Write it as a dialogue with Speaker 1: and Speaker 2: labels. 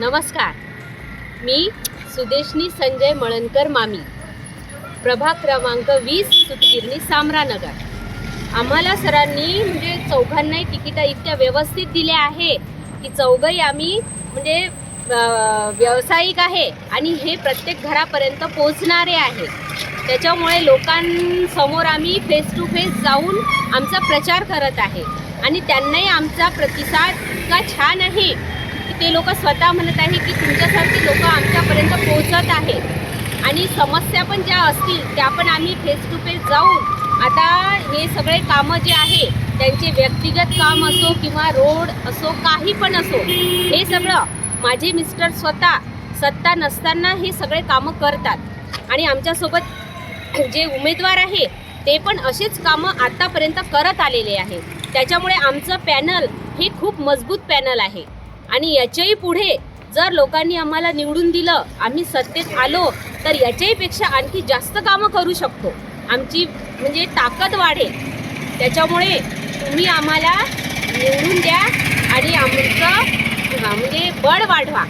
Speaker 1: नमस्कार. मी सुदेशनी संजय मळणकर मामी. प्रभाग क्रमांक वीस सुतगिरणी सामरानगर. आम्हाला सरांनी म्हणजे चौघांनाही तिकीटं इतक्या व्यवस्थित दिल्या आहे की चौघही आम्ही म्हणजे व्यावसायिक आहे आणि हे प्रत्येक घरापर्यंत पोचणारे आहे. त्याच्यामुळे लोकांसमोर आम्ही फेस टू फेस जाऊन आमचा प्रचार करत आहे. आणि त्यांनाही आमचा प्रतिसाद इतका छान आहे ते लोक स्वतः म्हणत आहे की तुमच्यासारखी लोक आमच्यापर्यंत पोहोचत आहेत आणि समस्या पण ज्या असतील त्या पण आम्ही फेस टू फेस जाऊन आता हे सगळे कामं जे आहे त्यांचे व्यक्तिगत काम असो किंवा रोड असो काही पण असो हे सगळं माझे मिस्टर स्वतः सत्ता नसताना हे सगळे कामं करतात. आणि आमच्यासोबत जे उमेदवार आहे ते पण असेच कामं आतापर्यंत करत आलेले आहे. त्याच्यामुळे आमचं पॅनल हे खूप मजबूत पॅनल आहे. आणि याच्याही पुढे जर लोकांनी आम्हाला निवडून दिलं आम्ही सत्तेत आलो तर याच्याही पेक्षा आणखी जास्त कामं करू शकतो. आमची म्हणजे ताकद वाढेल. त्याच्यामुळे तुम्ही आम्हाला निवडून द्या आणि आमचं म्हणजे बळ वाढवा.